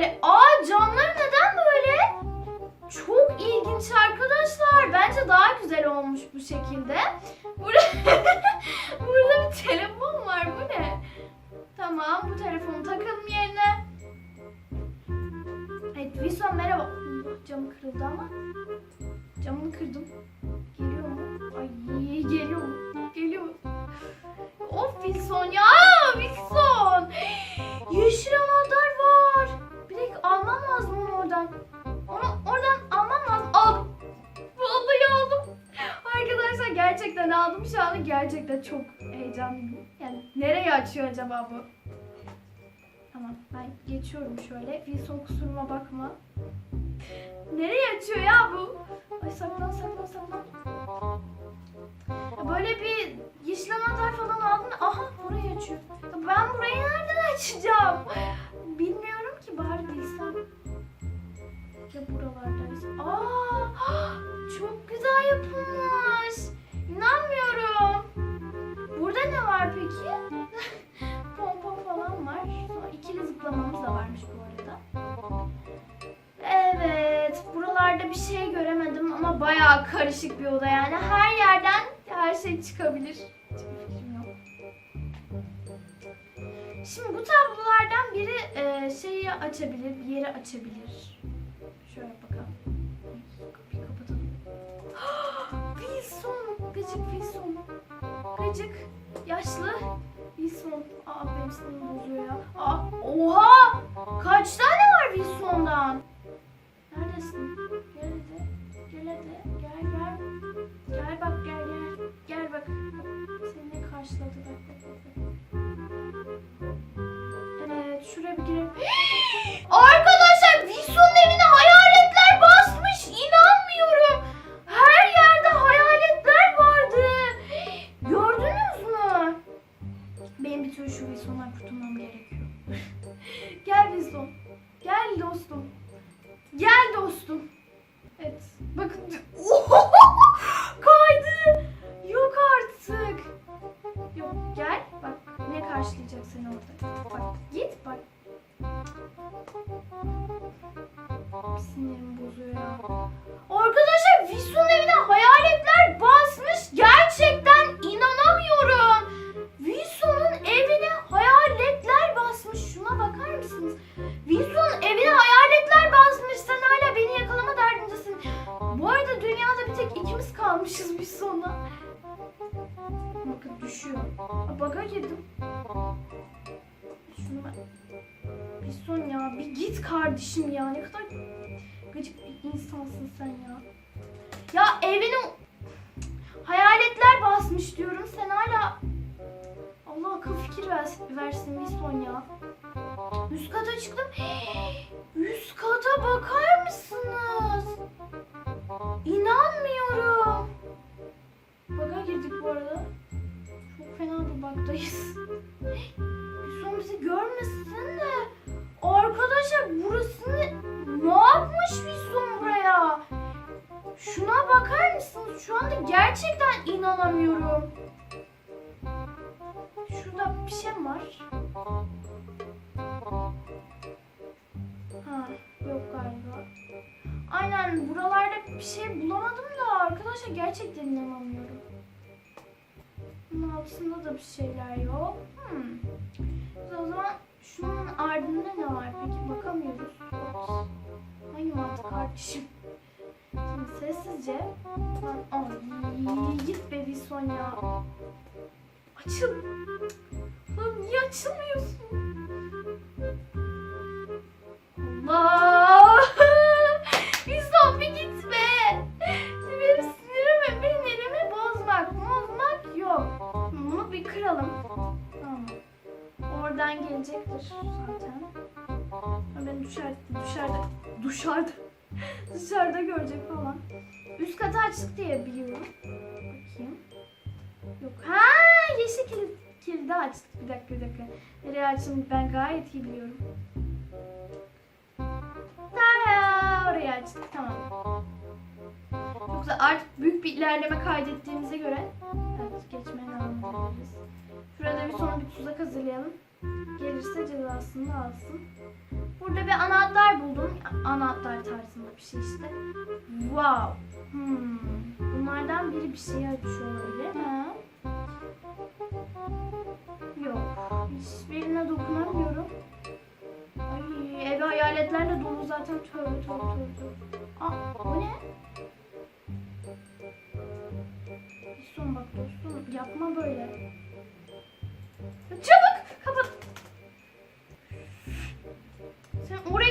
böyle? Aa camları neden böyle? Çok ilginç arkadaşlar. Bence daha güzel olmuş bu şekilde. Gerçekten çok heyecanlıyım. Yani nereye açıyor acaba bu? Tamam ben geçiyorum şöyle. Wilson kusuruma bakma. Nereye açıyor ya bu? Ay saklan saklan saklan. Böyle bir yeşil anahtar falan aldın. Aha burayı açıyor. Ben burayı nereden açacağım? Karışık bir oda yani. Her yerden her şey çıkabilir. Şimdi bu tablolardan biri e, şeyi açabilir, bir yeri açabilir. Şöyle bakalım. Kapıyı kapatalım. Wilson, gıcık Wilson. Gıcık, yaşlı Wilson. Aa benim sinirim bozuyor ya. Aa, oha! Kaç tane var Wilson'dan? Neredesin? Hadi. Gel hadi. Gel gel. Gel bak gel gel. Gel bak. Seni karşıladı bak. Evet şuraya bir girelim. Sinirim bozuyor. Arkadaşlar Wilson'un evine hayaletler basmış. Gerçekten inanamıyorum. Wilson'un evine hayaletler basmış. Şuna bakar mısınız? Wilson'un evine hayaletler basmış. Sen hala beni yakalama derdindesin. Bu arada dünyada bir tek ikimiz kalmışız Wilson'la. Bakın düşüyor. Baga girdim. Şunu ben... Wilson ya bir git kardeşim ya. Ne kadar gıcık bir insansın sen ya. Ya evine hayaletler basmış diyorum. Sen hala Allah akıl fikir vers- versin Wilson ya. Üst kata çıktım. Üst kata bakar mısınız? İnanmıyorum. Baga girdik bu arada. Çok fena bir bagdayız. Son bizi de. Arkadaşlar burası ne? Yapmış Wilson buraya? Şuna bakar mısınız? Şu anda gerçekten inanamıyorum. Şurada bir şey var? Ha, yok galiba. Aynen buralarda bir şey bulamadım da arkadaşlar gerçekten inanamıyorum. Bunun altında da bir şeyler yok. Hmm. O zaman şunun var peki bakamıyoruz. Hangi mantık kardeşim? Şimdi sessizce. Ay git be Wilson ya. Açıl. Lan niye açılmıyorsun? Allah! Bir git be. Benim sinirimi, sinirimi bozmak, bozmak yok. Bunu bir kıralım. Oradan gelecektir zaten. Ben dışarıda, dışarıda, dışarıda, dışarıda görecek falan. Üst katı açtık diye biliyorum. Bakayım. Yok. Ha yeşil kilit, kilidi açtık. Bir dakika bir dakika. Nereye açtım ben gayet iyi biliyorum. Ta oraya açtık tamam. Yoksa artık büyük bir ilerleme kaydettiğimize göre evet geçmeye devam edebiliriz. Şurada bir sonra bir tuzak hazırlayalım. Gelirse cezasını alsın. Burada bir anahtar anahtar tarzında bir şey işte. Wow. Hmm. Bunlardan biri bir şeyi açıyor öyle mi? Yok. Hiçbirine dokunamıyorum. Ay, evi hayaletlerle dolu zaten. Tövbe tövbe tövbe. Aa, bu ne? Bir son bak dostum. Yapma böyle. Çabuk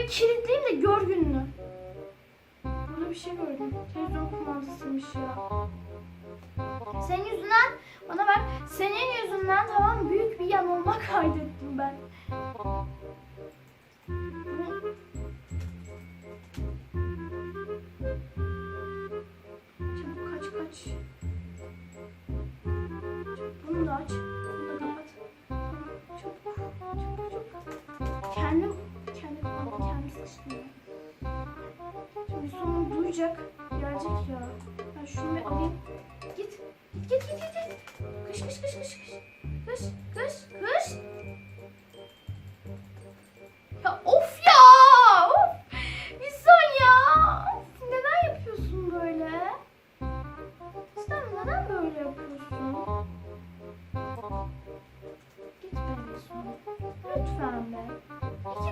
kilitleyeyim de gör gününü. Burada bir şey gördüm. Televizyon kumandasıymış ya. Senin yüzünden bana bak. Senin yüzünden tamam büyük bir yanılma kaydettim ben. Bu- Çabuk kaç kaç. Bunu da aç. Bunu da kapat. Çabuk. Çabuk çabuk. Kendim kendi kulağıma kendi sıçtım ya. Şimdi sonra duyacak. Gelecek ya. Ben şunu bir alayım. Git. Git git git git. Kış kış kış kış kış. Kış kış kış. Ya of ya. Of. İnsan ya. Of, Neden yapıyorsun böyle? Sen neden böyle yapıyorsun? Git be. Lütfen be.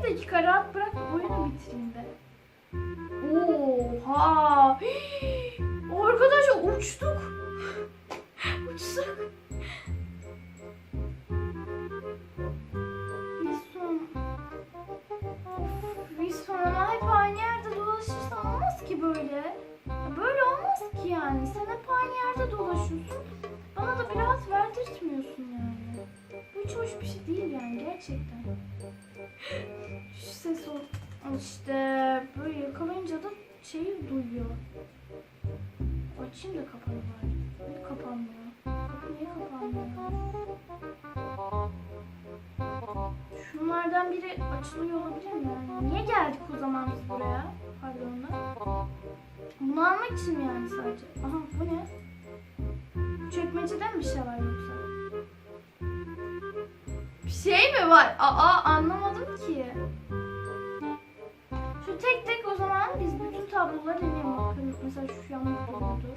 Dakika rahat bırak oyunu bitireyim be. Oha! Arkadaşlar uçtuk. Uçtuk. Hoş bir şey değil yani gerçekten. Şu ses o. İşte böyle yakalayınca da şeyi duyuyor. Açayım da kapanı var. Niye kapanmıyor? Kapı niye kapanmıyor? Şunlardan biri açılıyor olabilir mi yani? Niye geldik o zaman biz buraya? Pardon. Bunu almak için mi yani sadece? Aha bu ne? Mi bir şey var yoksa? Bir şey mi var? Aa anlamadım ki. Şu tek tek o zaman biz bütün tabloları deneyelim bakalım. Mesela şu yanlış oldu.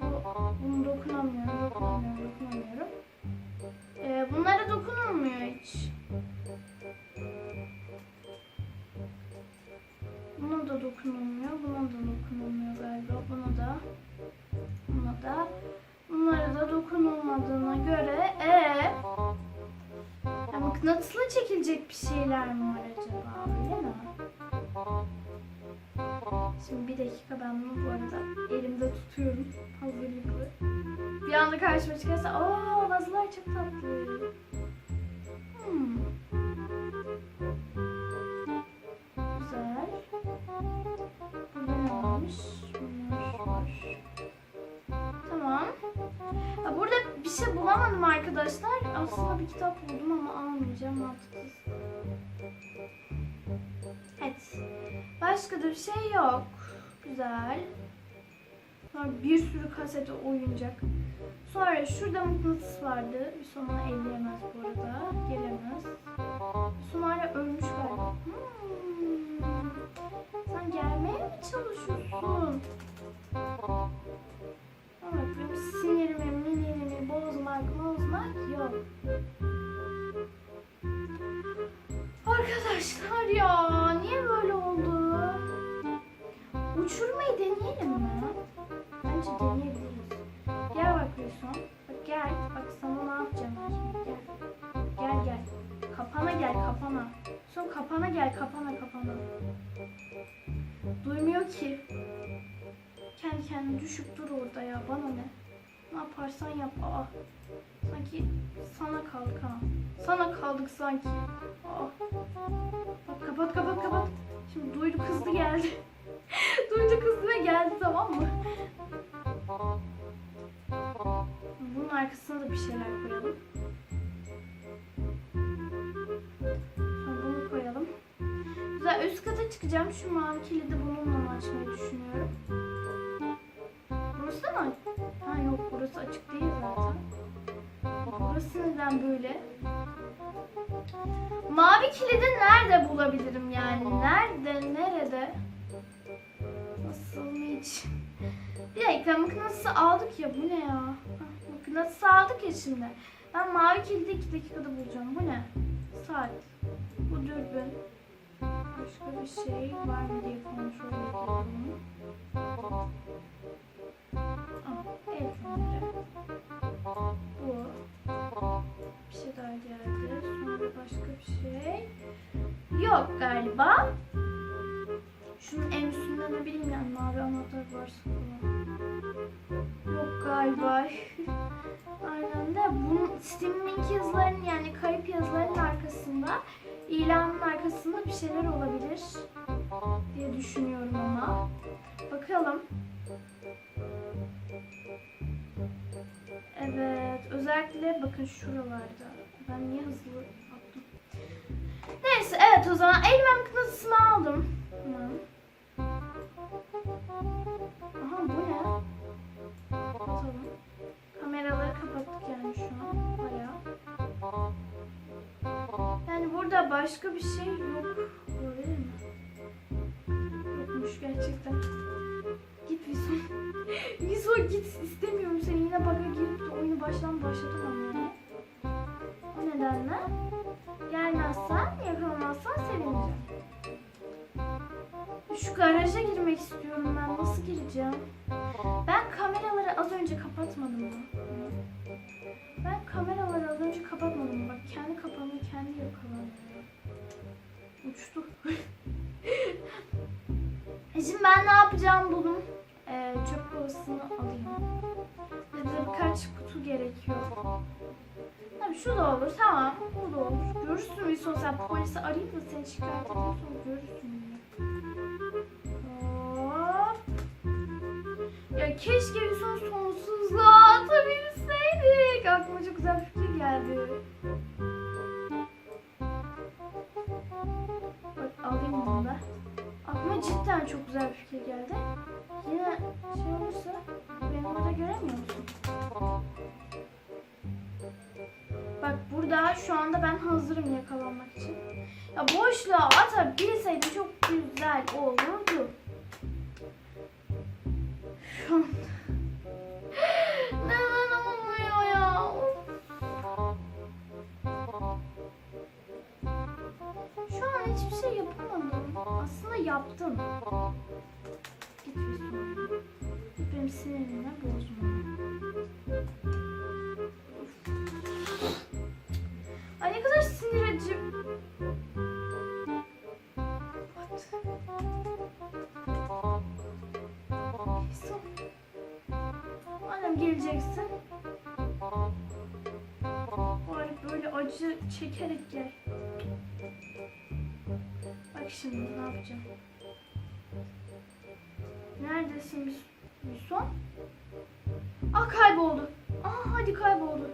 Bu, bunu dokunamıyorum, dokunamıyorum. Ee, bunlara dokunulmuyor hiç. Buna da dokunulmuyor, buna da dokunulmuyor mıknatısla çekilecek bir şeyler mi var acaba? Öyle mi? Şimdi bir dakika ben bunu bu arada elimde tutuyorum. Hazırlıklı. Bir anda karşıma çıkarsa aa vazolar çok tatlı. Bulamadım arkadaşlar. Aslında bir kitap buldum ama almayacağım mantıksız. Evet. Başka da bir şey yok. Güzel. Sonra bir sürü kasete oyuncak. Sonra şurada mıknatıs vardı. Sonra elleyemez bu arada. Gelemez. Sonra ölmüş galiba. Hmm. Sen gelmeye mi çalışıyorsun? Evet, benim sinirimi, düşüp dur orada ya bana ne? Ne yaparsan yap. Aa. Sanki sana kaldık ha. Sana kaldık sanki. Aa. Bak kapat kapat kapat. Şimdi duydu kızdı geldi. duydu kızdı ve geldi tamam mı? Bunun arkasına da bir şeyler koyalım. Bunu koyalım. Güzel üst kata çıkacağım. Şu mavi kilidi bununla açmayı düşünüyorum. Burası mı? Ha yok burası açık değil zaten. Burası neden böyle? Mavi kilidi nerede bulabilirim yani? Nerede? Nerede? Nasıl hiç? Bir dakika mıknatısı aldık ya bu ne ya? Mıknatısı aldık ya şimdi. Ben mavi kilidi iki dakikada bulacağım. Bu ne? Saat. Bu dürbün. Başka bir şey var mı diye kontrol. Feneri. Bu. Bir şey daha geldi. Sonra başka bir şey. Yok galiba. Şunun en üstünde ne bileyim yani mavi anahtar varsa falan. Yok galiba. Aynen de bunun Steam link yazılarının yani kayıp yazılarının arkasında ilanın arkasında bir şeyler olabilir diye düşünüyorum ama. Bakalım. Özellikle bakın şuralarda. Ben niye hızlı attım? Neyse, evet o zaman elime mıknatısımı aldım. Tamam. Aha bu ne? Tamam. Kameraları kapattık yani şu an. Bayağı. Yani burada başka bir şey yok. Öyle mi? Yokmuş gerçekten. Git Vison. Vison git istemiyorum baştan başlatamam. O nedenle gelmezsen yakalamazsan sevineceğim. Şu garaja girmek istiyorum ben. Nasıl gireceğim? Ben kameraları az önce kapatmadım mı? Ben kameraları az önce kapatmadım? Bak kendi kapanıyor, kendi yakalanıyor. Uçtu. Şimdi ben ne yapacağım buldum. Kovasını alayım. Ve birkaç kutu gerekiyor. Tabii şu da olur. Tamam. Bu da olur. Görürsün bir son sen polisi arayıp da seni şikayet ediyorsun. Görürsün yine. Hop. Ya keşke bir son sonsuzluğa atabilseydik. Aklıma çok güzel fikir geldi. Bak alayım bunu da. Aklıma cidden çok güzel bir fikir geldi. Yine şey olursa beni orada göremiyor musun? Bak burada şu anda ben hazırım yakalanmak için. Ya boşluğa atabilseydim çok güzel olurdu. Yaptım. Git bir sonra. Benim sinirimi bozma. Ay ne kadar sinir edici. What? Geleceksin. Bari böyle acı çekerek gel. Bak şimdi ne yapacağım. Neredesin bir, bir son? Ah kayboldu. Aa hadi kayboldu.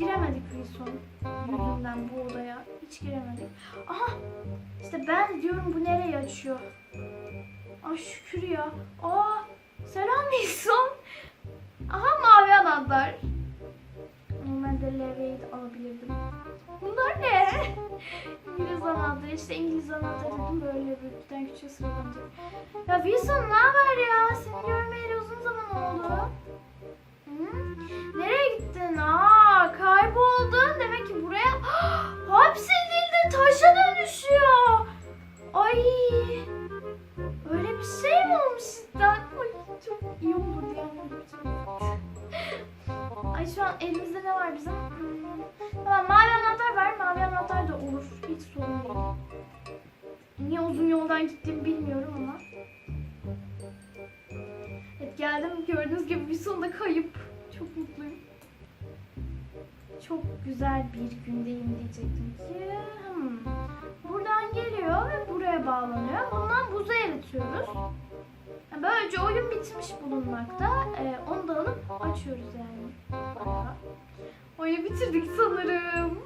Giremedik Wilson yüzünden bu odaya. Hiç giremedik. Aha işte ben diyorum bu nereye açıyor? Ay şükür ya. Aa selam Wilson. Aha mavi anahtar. Normalde levyeyi de alabilirdim. Bunlar ne? İngiliz anahtarı. İşte İngiliz anahtarı dedim böyle büyükten küçüğe sıralanacak. Ya Wilson ne haber geldim. Gördüğünüz gibi bir sonunda kayıp. Çok mutluyum. çok güzel bir gündeyim diyecektim ki. Hmm. Buradan geliyor ve buraya bağlanıyor. Bundan buza eritiyoruz. Böylece oyun bitmiş bulunmakta. Ee, onu da alıp açıyoruz yani. Oyunu bitirdik sanırım.